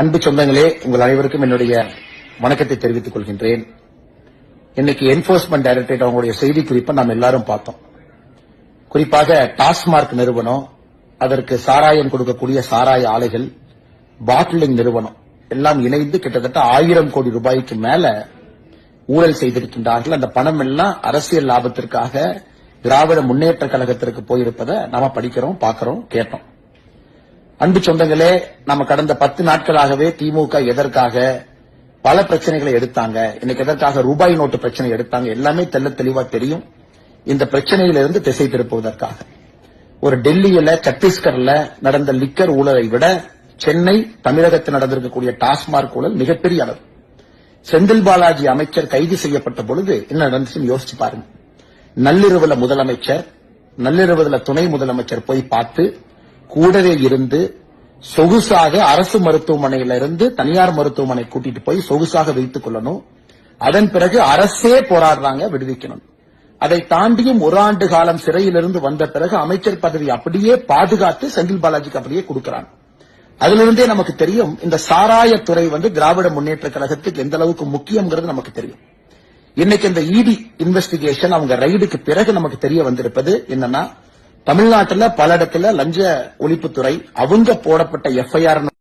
அன்பு சொந்தங்களே உங்கள் அனைவருக்கும் என்னுடைய வணக்கத்தை தெரிவித்துக் கொள்கின்றேன். இன்னைக்கு என்போர்ஸ்மெண்ட் டைரக்டரேட் அவங்களுடைய செய்தி குறிப்பை நாம் எல்லாரும் பார்த்தோம். குறிப்பாக டாஸ்மார்க் நிறுவனம் அதற்கு சாராயம் கொடுக்கக்கூடிய சாராய ஆலைகள் பாட்டிலிங் நிறுவனம் எல்லாம் இணைந்து கிட்டத்தட்ட ஆயிரம் கோடி ரூபாய்க்கு மேல ஊழல் செய்திருக்கின்றார்கள். அந்த பணம் எல்லாம் அரசியல் லாபத்திற்காக திராவிட முன்னேற்ற கழகத்திற்கு போயிருப்பதை நாம படிக்கிறோம் பார்க்கிறோம் கேட்டோம். அன்பு சொந்தங்களே நம்ம கடந்த பத்து நாட்களாகவே திமுக எதற்காக பல பிரச்சனைகளை எடுத்தாங்க. இன்னைக்கு எதற்காக ரூபாய் நோட்டு பிரச்சனை எடுத்தாங்க. எல்லாமே தெல்ல தெளிவா தெரியும். இந்த பிரச்சனையிலிருந்து திசை திருப்புவதற்காக. ஒரு டெல்லியில சத்தீஸ்கர்ல நடந்த லிக்கர் ஊழலை விட சென்னை தமிழகத்தில் நடந்திருக்கக்கூடிய டாஸ்மார்க் ஊழல் மிகப்பெரிய அளவு. செந்தில் பாலாஜி அமைச்சர் கைது செய்யப்பட்ட பொழுது என்ன நடந்துச்சுன்னு யோசிச்சு பாருங்க. நள்ளிரவுல முதலமைச்சர் நள்ளிரவுல துணை முதலமைச்சர் போய் பார்த்து கூடவே இருந்து சொகுசாக அரசு மருத்துவமனையில இருந்து தனியார் மருத்துவமனை கூட்டிட்டு போய் சொகுசாக வைத்துக் கொள்ளணும். அதன் பிறகு அரசே போராடுறாங்க விடுவிக்கணும். அதை தாண்டியும் ஒரு ஆண்டு காலம் சிறையிலிருந்து வந்த பிறகு அமைச்சர் பதவி அப்படியே பாதுகாத்து செந்தில் பாலாஜிக்கு அப்படியே கொடுக்கறாங்க அதிலிருந்தே நமக்கு தெரியும் இந்த சாராயத்துறை வந்து திராவிட முன்னேற்ற கழகத்துக்கு எந்த அளவுக்கு முக்கியம்ங்கிறது நமக்கு தெரியும். இன்னைக்கு இந்த இடி இன்வெஸ்டிகேஷன் அவங்க ரைடுக்கு பிறகு நமக்கு தெரிய வந்திருப்பது என்னன்னா தமிழ்நாட்டுல பல இடத்துல லஞ்ச ஒழிப்புத்துறை அவங்க போடப்பட்ட எஃப்ஐஆர்